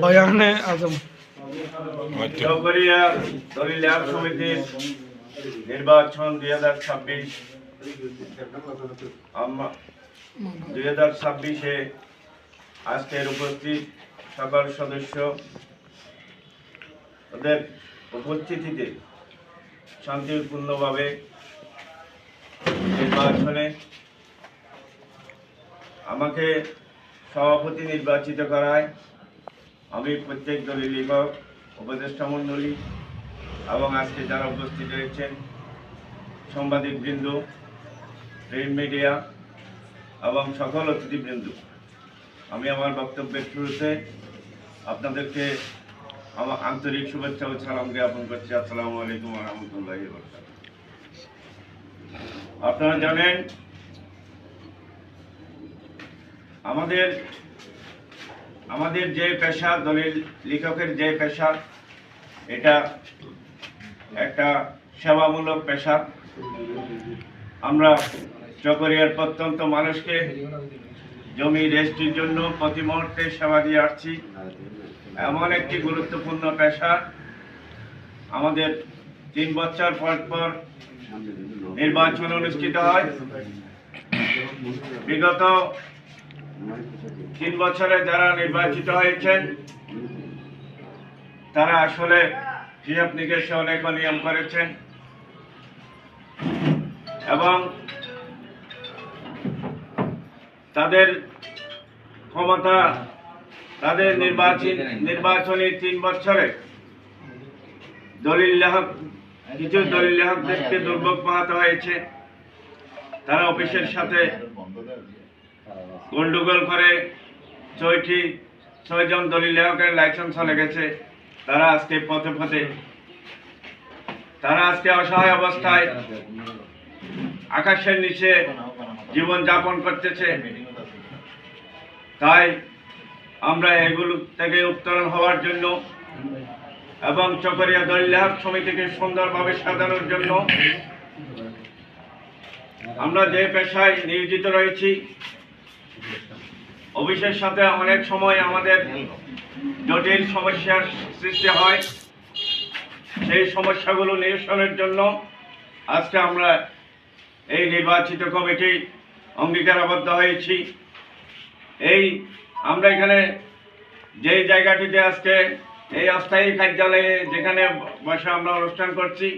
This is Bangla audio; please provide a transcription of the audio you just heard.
বয়ানে আজম। চৌবরিয়া দলিল সমিতির নির্বাচন দুই হাজার ছাব্বিশ দুই হাজার ছাব্বিশে আজকের উপস্থিত সকল সদস্য ওদের উপস্থিতিতে শান্তিপূর্ণভাবে নির্বাচনে আমাকে সভাপতি নির্বাচিত করায় আমি প্রত্যেক দলের লেখক, উপদেষ্টা মণ্ডলী এবং আজকে যারা উপস্থিত রয়েছেন, সাংবাদিকবৃন্দ প্রিন্ট মিডিয়া এবং সকল অতিথিবৃন্দ, আমি আমার বক্তব্যের শুরুতে আপনাদেরকে আমার আন্তরিক শুভেচ্ছা ও সালাম জ্ঞাপন করছি। আসসালামু আলাইকুম রহমতুল্লাহ আপনারা জানেন, আমাদের আমাদের যে পেশা, দলিল লেখকের যে পেশা, এটা একটা সেবামূলক পেশা। আমরা চকরিয়ার প্রত্যন্ত মানুষকে জমি রেজিস্ট্রির জন্য প্রতি মুহূর্তে সেবা দিয়ে আসছি। এমন একটি গুরুত্বপূর্ণ পেশা আমাদের তিন বছর পর পর নির্বাচন অনুষ্ঠিত হয়। বিগত তিন বছরে যারা নির্বাচিত হয়েছেন, তারা আসলে হিসাব নিকেশে অনেক নিয়ম করেছেন। এবং তাদের ক্ষমতা তাদের নির্বাচন নির্বাচনী তিন বছরে দলিল কিছু দলিল লেখকদেরকে দুর্ভোগ পোহাতে হয়েছে। তারা অফিসের সাথে গন্ডগোল করে ছয়টি ছয়জন দলিল লেখকের লাইসেন্স চলে গেছে তারা আজকে পথে পথে তারা আজকে অসহায় অবস্থায় আকাশের নিচে জীবন যাপন করতেছে। তাই আমরা এগুলো থেকে উত্তরণ হওয়ার জন্য এবং চকরিয়া দলিল সমিতিকে সুন্দরভাবে সাজানোর জন্য আমরা যে পেশায় নিয়োজিত রয়েছি, অফিসের সাথে অনেক সময় আমাদের জটিল সমস্যার সৃষ্টি হয়। সেই সমস্যাগুলো নিরসনের জন্য আজকে আমরা এই নির্বাচিত কমিটি অঙ্গীকারাবদ্ধ হয়েছি। এই আমরা এখানে যে জায়গাটিতে আজকে এই অস্থায়ী কার্যালয়ে যেখানে বসে আমরা অনুষ্ঠান করছি